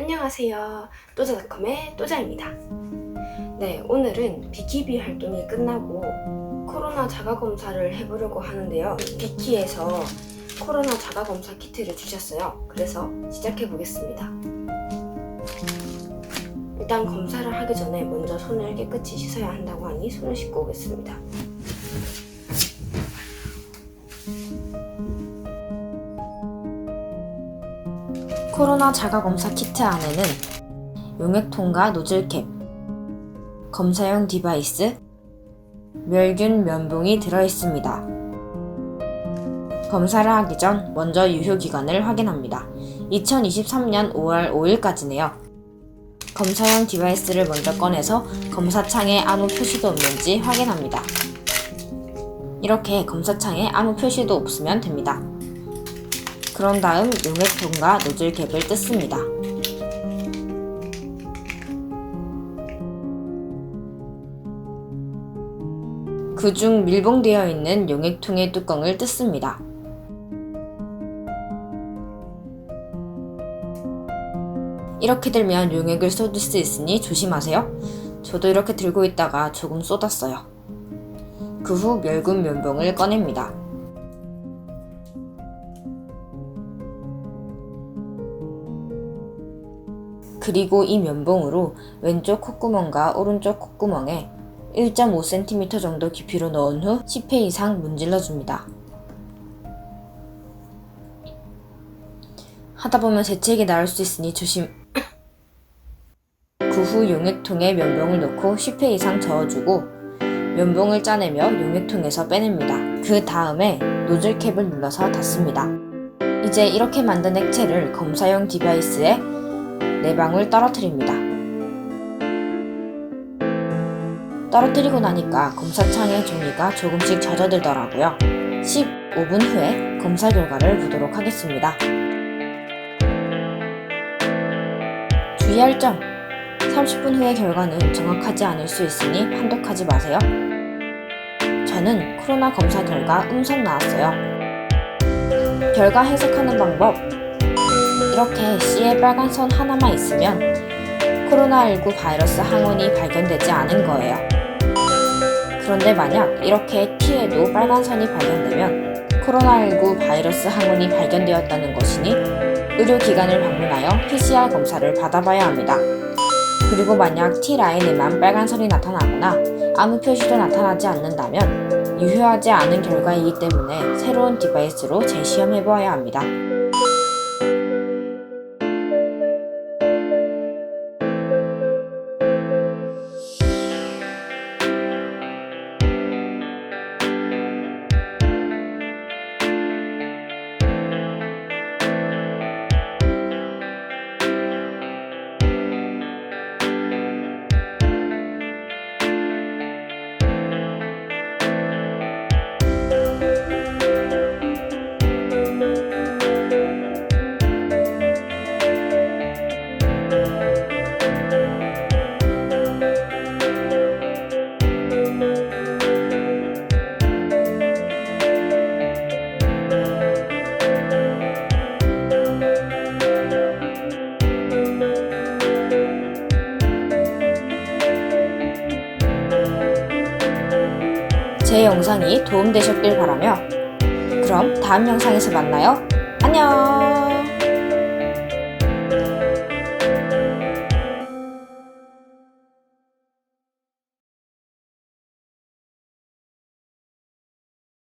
안녕하세요. 또자닷컴의 또자입니다. 네, 오늘은 비키비 활동이 끝나고 코로나 자가검사를 해보려고 하는데요. 비키에서 코로나 자가검사 키트를 주셨어요. 그래서 시작해보겠습니다. 일단 검사를 하기 전에 먼저 손을 깨끗이 씻어야 한다고 하니 손을 씻고 오겠습니다. 코로나 자가검사 키트 안에는 용액통과 노즐캡, 검사용 디바이스, 멸균 면봉이 들어있습니다. 검사를 하기 전 먼저 유효기간을 확인합니다. 2023년 5월 5일까지네요. 검사용 디바이스를 먼저 꺼내서 검사창에 아무 표시도 없는지 확인합니다. 이렇게 검사창에 아무 표시도 없으면 됩니다. 그런 다음 용액통과 노즐 캡을 뜯습니다. 그중 밀봉되어 있는 용액통의 뚜껑을 뜯습니다. 이렇게 들면 용액을 쏟을 수 있으니 조심하세요. 저도 이렇게 들고 있다가 조금 쏟았어요. 그 후 멸균 면봉을 꺼냅니다. 그리고 이 면봉으로 왼쪽 콧구멍과 오른쪽 콧구멍에 1.5cm 정도 깊이로 넣은 후 10회 이상 문질러 줍니다. 하다 보면 재채기 나올 수 있으니 조심. 그 후 용액통에 면봉을 넣고 10회 이상 저어주고 면봉을 짜내며 용액통에서 빼냅니다. 그 다음에 노즐 캡을 눌러서 닫습니다. 이제 이렇게 만든 액체를 검사용 디바이스에 4방울 떨어뜨립니다. 떨어뜨리고 나니까 검사창의 종이가 조금씩 젖어들더라고요. 15분 후에 검사 결과를 보도록 하겠습니다. 주의할 점! 30분 후의 결과는 정확하지 않을 수 있으니 판독하지 마세요. 저는 코로나 검사 결과 음성 나왔어요. 결과 해석하는 방법 이렇게 C에 빨간 선 하나만 있으면 코로나19 바이러스 항원이 발견되지 않은 거예요. 그런데 만약 이렇게 T에도 빨간 선이 발견되면 코로나19 바이러스 항원이 발견되었다는 것이니 의료기관을 방문하여 PCR 검사를 받아봐야 합니다. 그리고 만약 T라인에만 빨간 선이 나타나거나 아무 표시도 나타나지 않는다면 유효하지 않은 결과이기 때문에 새로운 디바이스로 재시험해보아야 합니다. 제 영상이 도움되셨길 바라며 그럼 다음 영상에서 만나요. 안녕!